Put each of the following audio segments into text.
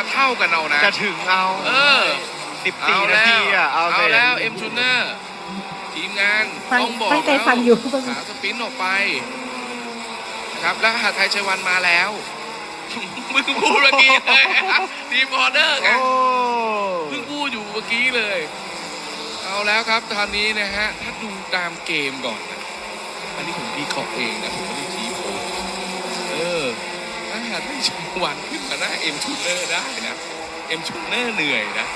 มาเท่ากันเอานะ จะถึงเอาเออ สิบเอาสี่นาแล้วทีอะเอาเอาสิแล้ว เอ็มชูเนอร์ทีมงานฟังต้องบอกตั้งใจแล้วฟังอยู่ขาสปรินต์ออกไปนะครับแล้วหาไทยชัยวันมาแล้ว มึงพูดเมื่อกี้เลยทีมออเดอร์ไง โอ้เพิ่งพูดอยู่เมื่อกี้เลย เอาแล้วครับตอนนี้นะฮะ ถ้าดูตามเกมก่อนนะ อันนี้ผมดีขอบเองนะผมไม่ได้ชี้โพลเออ ถ้าหากได้ชมวันขึ้นมาหน้าเอ็มชูเนอร์ได้นะเอ็มชูเนอร์เหนื่อยนะ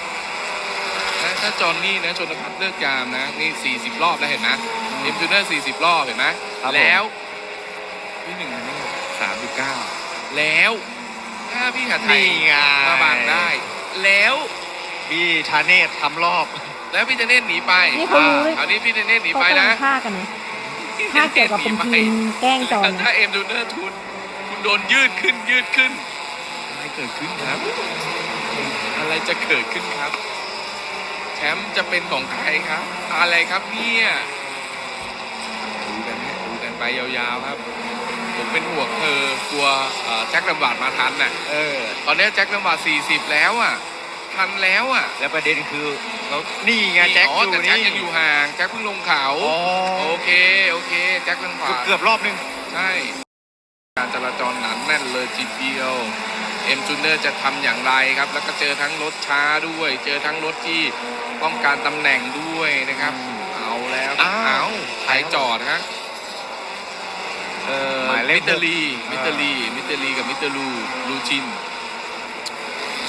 นะถ้าจอห์นนี่นะชนพัฒน์เลิกยามนะ นี่ 40 รอบแล้วเห็นไหมเอ็มชูเนอร์ 40 รอบเห็นไหมครับผม แล้วพี่หนึ่งนี่สามสิบเก้าแล้วถ้าพี่หัดไทยนี่ไง มาบังได้ แล้ว พี่ธเนศทำรอบ แล้วพี่เจเน่นหนีไปนี่เขารู้เลยคราวนี้พี่เจเน่นหนีเขาไปกำลันะงฆ่ากันนะฆ่าเกี่ยวกับเป็นทีมแกล้งจอนถ้านะเอ็มดูเนอร์ทุนคุณ โดนยืดขึ้นยืดขึ้น อะไรเกิดขึ้นครับ อะไรจะเกิดขึ้นครับ แชมป์จะเป็นของใครครับ อะไรครับเนี่ยดูกันฮะดูกันไปยาวๆครับ ผมเป็นห่วงเธอกลัวแจ็คลำบาดมาทันน่ะเออ ตอนนี้แจ็คลำบาด40 แล้วอะ ทันแล้วอะ แล้วประเด็นคือเขานี่ไงแจ็คอ๋ออยู่แต่แจ็คนี่ยังอยู่ห่าง แจ็คเพิ่งลงเขา อ๋อโอเค โอเค แจ็คลำบาดเกือบรอบนึง ใช่ การจราจรหนาแน่นเลยทีเดียวเอ็มจูเนอร์จะทำอย่างไรครับ แล้วก็เจอทั้งรถช้าด้วย เจอทั้งรถที่ต้องการตำแหน่งด้วยนะครับ เอาแล้วครับอ้าวเอาใครจอดฮะเอ่อหมายเลขมิสเตอร์ลีหกมิสเตอร์ลีมิสเตอร์ลีกับมิสเตอร์ลูลูชิน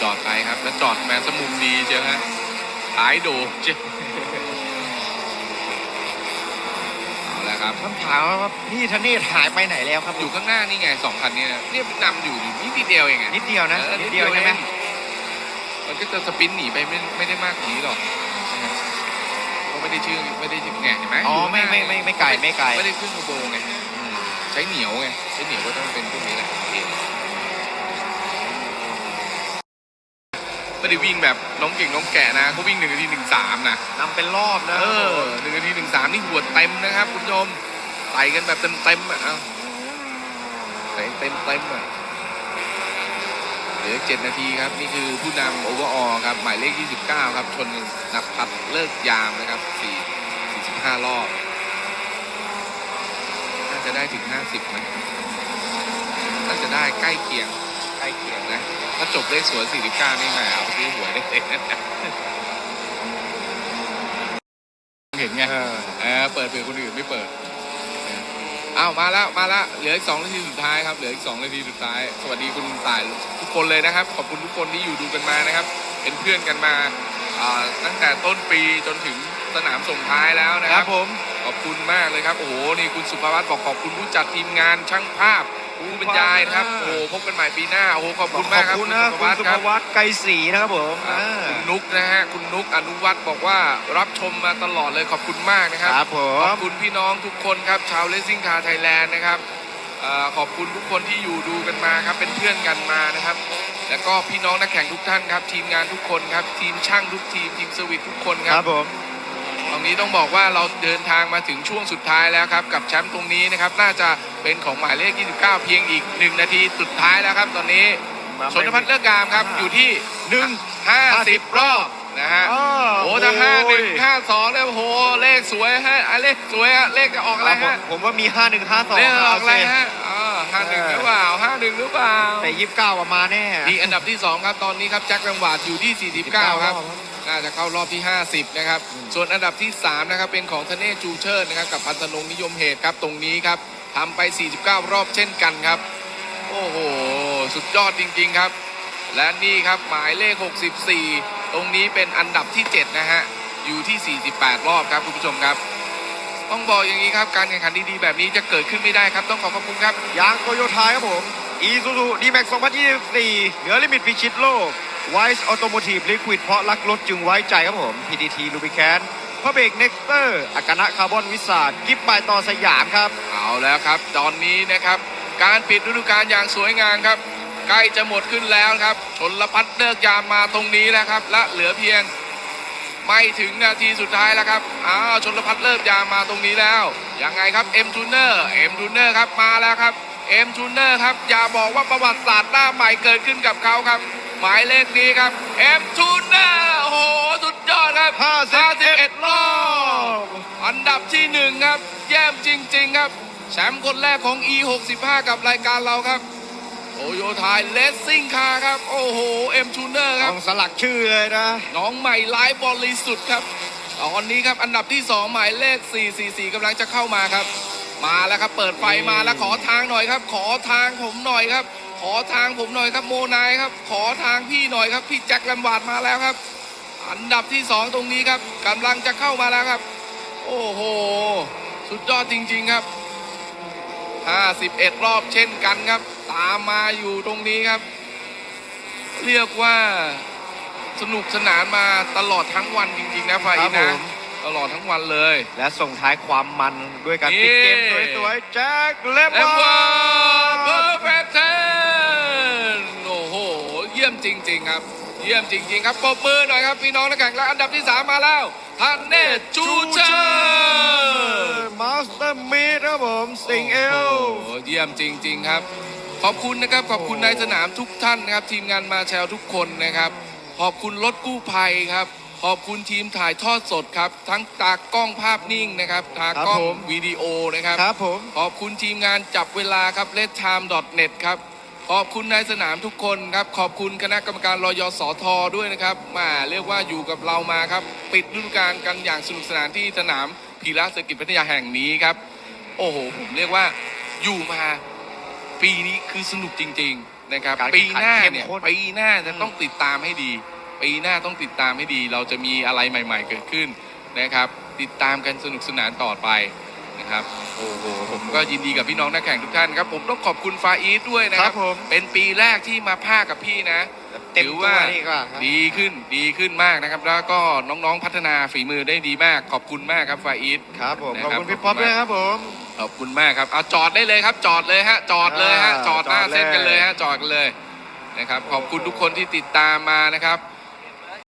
จอดไปครับ แล้วจอดแมนสมุมดีเชียวฮะหายโดเชียวเอาแล้ว ครับ คำถามว่าพี่ธเนศหายไปไหนแล้วครับอยู่ข้างหน้านี่ไงสองคันเนี้เนี่ยนำอยู่อยู่นิดเดียวเองไงนิดเดียวนะออนิดเดียวใช่ไหมองมันก็จะสปรินต์หนีไปไม่ไม่ได้มากกว่านี้หรอกก็ไม่ได้ชื่อไม่ได้ชื่อไงเห็นไหมอ๋อยู่ไม่ข้างหไม่น้าไม่ไม่ไกลไม่ไกล ไม่ได้ขึ้นกระโบไงอืมใช้เหนียวไงใช้เหนียวก็ต้องเป็นพวกนี้แหละเอง ไม่ได้วิ่งแบบน้องเก่งน้องแก่นะเขาวิ่งหนึ่งนาทีหนึ่งสามนะนำเป็นรอบนะเออหนึ่งนาทีหนึ่งสามนี่หัวเต็มนะครับคุณผู้ชมใส่กันแบบเต็มเต็มๆอะเอาใส่เต็มเต็มๆอะเหลือเจ็ดนาทีครับ นี่คือผู้นำโอเวอร์ออครับ หมายเลข 29 ครับ ชนนักพัดเลิกยามนะครับ4 45 รอบ น่าจะได้ถึง 50ไหมน่าจะได้ใกล้เคียงใกล้เคียงนะ ถ้าจบเลขสวย 49 นี่แหมเอาไปซื้อหวยได้เลยนะเห็นไงเออเออเปิดเผื่อคนอื่นไม่เปิดอ้าวมาแล้วมาแล้วเหลืออีกสองนาทีสุดท้ายครับเหลืออีกสองนาทีสุดท้าย สวัสดีคุณต่ายทุกคนเลยนะครับ ขอบคุณทุกคนที่อยู่ดูกันมานะครับ เป็นเพื่อนกันมาอ่าตั้งแต่ต้นปีจนถึงสนามส่งท้ายแล้วนะคครัรับบผมขอบคุณมากเลยครับโอ้โหนี่คุณสุภวัตบอกขอบคุณผู้จัดทีมงานช่างภาพ ผู้บรรยายนะครับโอ้โหพบกันใหม่ปีหน้าโอ้โหขอบคุณมากครับขอบคุณณนะสุคุภณวัตสุคภรับวัฒน์ไกรศรีนะครับผมครับอ่าคุณนุกนะฮะคุณนุกอนุวัฒน์บอกว่ารับชมมาตลอดเลยขอบคุณมากนะครับครับผขอมบคุณพี่น้องทุกคนครับชาวเลสซิ่งคาไทยแลนด์นะครับเอ่อขอบคุณทุกคนที่อยู่ดูกันมาครับเป็นเพื่อนกันมานะครับ แล้วก็พี่น้องนักแข่งทุกท่านครับ ทีมงานทุกคนครับ ทีมช่างทุกทีมทีมสวิตทุกคนคครัรับบผม ตรงนี้ต้องบอกว่าเราเดินทางมาถึงช่วงสุดท้ายแล้วครับ กับแชมป์ตรงนี้นะครับ น่าจะเป็นของหมายเลข 29 เพียงอีก 1 นาทีสุดท้ายแล้วครับ ตอนนี้ชนพัฒน์เลิกกามครับอยู่ที่ หนึ่ง 50 รอบนะฮะ อ้าวโอ้ถ้าห้าหนึ่งโอ้ยห้าสองเนี่ยโอ้โห เลขสวยฮะอะเลขสวยฮะเลขจะออกอะไรผมฮะ ผมว่ามีห้าหนึ่งห้าสองเลขออกอะไรฮะอ๋อห้าหนึ่งหรือเปล่าห้าหนึ่งหรือเปล่าแต่ยี่สิบเก้าประมาณแน่นี่อันดับที่ 2 ครับ ตอนนี้ครับแจ็ครังหวาดอยู่ที่ 49 ครับ น่าจะเข้ารอบที่ 50 นะครับ ส่วนอันดับที่ 3 นะครับ เป็นของทเนศจูเชิร์นะครับ กับพันธนงนิยมเหตุครับ ตรงนี้ครับทำไป 49 รอบเช่นกันครับ โอ้โห สุดยอดจริง ๆ ครับ และนี่ครับหมายเลข 64 ตรงนี้เป็นอันดับที่ 7 นะฮะ อยู่ที่ 48 รอบครับคุณผู้ชมครับต้องบอกอย่างนี้ครับ การแข่งขันดีๆ แบบนี้จะเกิดขึ้นไม่ได้ครับ ต้องขอขอบคุณครับ ยางโตโยต้าครับผม อีซูซูดีแม็ก2024 เหนือลิมิตพิชิตโลก ไวส์ออโตโมทีฟลิควิดเพราะรักรถจึงไว้ใจครับผม PDT ลูบิแคนพระเบรกเน็กเตอร์อากานะคาร์บอนวิสาดกิฟต์บายต่อสยามครับ เอาแล้วครับ ตอนนี้นะครับ การปิดฤดูกาลอย่างสวยงามครับ ใกล้จะหมดขึ้นแล้วครับชนละพัดเลิกยามมาตรงนี้แล้วครับ และเหลือเพียงไม่ถึงนาทีสุดท้ายแล้วครับ อ้าวชนละพัดเลิกยามมาตรงนี้แล้ว ยังไงครับเอ็มทูเนอร์เอ็มทูเนอร์ครับมาแล้วครับเอ็มทูเนอร์ครับอย่าบอกว่าประวัติศาสตร์หน้าใหม่เกิดขึ้นกับเขาครับ หมายเลขนี้ครับเอ็มทูน่าโอ้โห สุดยอดครับ51รอบอันดับที่หนึ่งครับ แย่มจริง ๆ ครับ แชมป์คนแรกของ E65 กับรายการเราครับโตโยทายเลสซิ่งคาครับ โอ้โห เอ็มทูเนอร์คต้รัอบงสลักชื่อเลยนะ น้องใหม่ร้ายบริสุทธิ์ครับ ตอนนี้ครับ อันดับที่ 2 หมายเลข 444กำลังจะเข้ามาครับ มาแล้วครับ เปิดไฟมาแล้วขอทางหน่อยครับ ขอทางผมหน่อยครับข อทางผมหน่อยครับโมนายครับ ขอทางพี่หน่อยครับ พี่แจ็คแลมวาร์ดมาแล้วครับ อันดับที่2ตรงนี้ครับกำลังจะเข้ามาแล้วครับ โอ้โห สุดยอดจริง ๆครับ 51 รอบเช่นกันครับ ตามมาอยู่ตรงนี้ครับ เรียกว่าสนุกสนานมาตลอดทั้งวันจริง ๆ นะฟาอินครันะบผมตลอดทั้งวันเลย และส่งท้ายความมันด้วยการปิดเกมสวยๆแจ็คเลมแอมววา เยี่ยมจริง ๆ ครับปรบมือหน่อยครับพี่น้องนักแข่งและอันดับที่ 3 มาแล้วทันเนตจูเชอร์มาสเตอร์มีดครับผมสิงเอลโอ้โหเยี่ยมจริง ๆ ครับ ขอบคุณนะครับขอบคุณโอ้โหนายสนามทุกท่านนะครับ ทีมงานมาแชลทุกคนนะครับ ขอบคุณรถกู้ภัยครับขอบคุณทีมถ่ายทอดสดครับ ทั้งตากล้องภาพนิ่งนะครับตากล้องวิดีโอนะครับครับผมขอบคุณทีมงานจับเวลาครับ l e t t i m e n e t ครับ ขอบคุณนายสนามทุกคนครับ ขอบคุณคณะกรรมการรอยสอทอด้วยนะครับมาเรียกว่าอยู่กับเรามาครับ ปิดฤดูกาลกันอย่างสนุกสนานที่สนามพีระเศรษฐกิจพัทยาแห่งนี้ครับ โอ้โหผมเรียกว่าอยู่มาปีนี้คือสนุกจริง ๆนะครับ การปีแข่งขันหน้าเข้มเนี่ยข้น ปีหน้าจะต้องติดตามให้ดี ปีหน้าต้องติดตามให้ดี เราจะมีอะไรใหม่ ๆ เกิดขึ้นนะครับ ติดตามกันสนุกสนานต่อไป นะครับโอ้โหผมก็ยินดีกับพี่น้องนักแข่งทุกท่านครับผมต้องขอบคุณฟาอีทด้วยนะคครัรับบผม เป็นปีแรกที่มาภาคกับพี่นะเต็มถือตัวว่านี่ก็ครับ ดีขึ้นดีขึ้นมากนะครับ แล้วก็น้องๆพัฒนาฝีมือได้ดีมาก ขอบคุณมากครับฟาอีท ครับผมนะขอบครับคุณพี่ป๊อปด้วยครับผม ขอบคุณมากครับเอาจอดได้เลยครับ จอดเลยฮะ จอดเลยฮะ อ่าจอดหน้าจอดเลย เส้นกันเลยฮะ จอดกันเลยนะครับ ขอบคุณทุกคนที่ติดตามมานะครับ